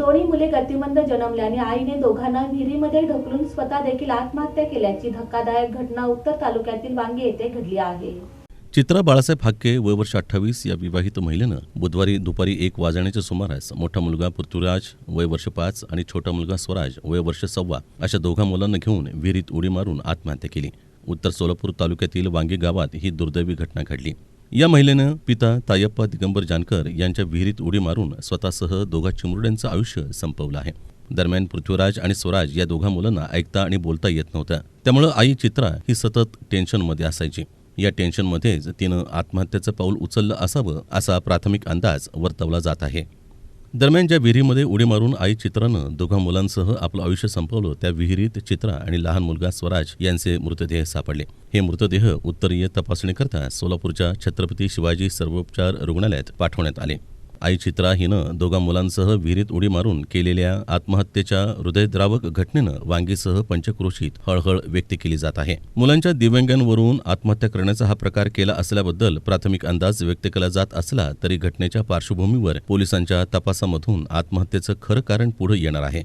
दोन्ही मुले गतिमंद जन्मल्याने आईने दोघांना विहिरीमध्ये ढकलून स्वतः देखील आत्महत्या केल्याची धक्कादायक घटना उत्तर तालुक्यातील वांगे येथे घडली आहे. चित्रा बाळासाहेब हाके वय वर्ष अठ्ठावीस या विवाहित महिलेनं बुधवारी दुपारी एक वाजण्याच्या सुमारास मोठा मुलगा पृथ्वीराज वय वर्ष पाच आणि छोटा मुलगा स्वराज वय वर्ष सव्वा अशा दोघा मुलांना घेऊन विहिरीत उडी मारून आत्महत्या केली. उत्तर सोलापूर तालुक्यातील वांगी गावात ही दुर्दैवी घटना घडली. या महिलेनं पिता तायप्पा दिगंबर जानकर यांच्या विहिरीत उडी मारून स्वतःसह दोघा चिमुरड्यांचं आयुष्य संपवलं आहे. दरम्यान पृथ्वीराज आणि स्वराज या दोघा मुलांना ऐकता आणि बोलता येत नव्हत्या. त्यामुळं आई चित्रा ही सतत टेन्शनमध्ये असायची. या टेन्शनमध्येच तिनं आत्महत्येचं पाऊल उचललं असावं असा प्राथमिक अंदाज वर्तवला जात आहे. दरम्यान ज्या विहिरीमध्ये उडी मारून आई चित्रानं दोघा मुलांसह आपलं आयुष्य संपवलं त्या विहिरीत चित्रा आणि लहान मुलगा स्वराज यांचे मृतदेह सापडले. हे मृतदेह उत्तरीय तपासणीकरता सोलापूरच्या छत्रपती शिवाजी सर्वोपचार रुग्णालयात पाठवण्यात आले. आई चित्रा हिनं दोघा मुलांसह विहिरीत उडी मारून केलेल्या आत्महत्येच्या हृदयद्रावक घटनेनं वांगीसह पंचक्रोशीत हळहळ व्यक्त केली जात आहे. मुलांच्या दिव्यांगांवरून आत्महत्या करण्याचा हा प्रकार केला असल्याबद्दल प्राथमिक अंदाज व्यक्त केला जात असला तरी घटनेच्या पार्श्वभूमीवर पोलिसांच्या तपासामधून आत्महत्येचं खरं कारण पुढे येणार आहे.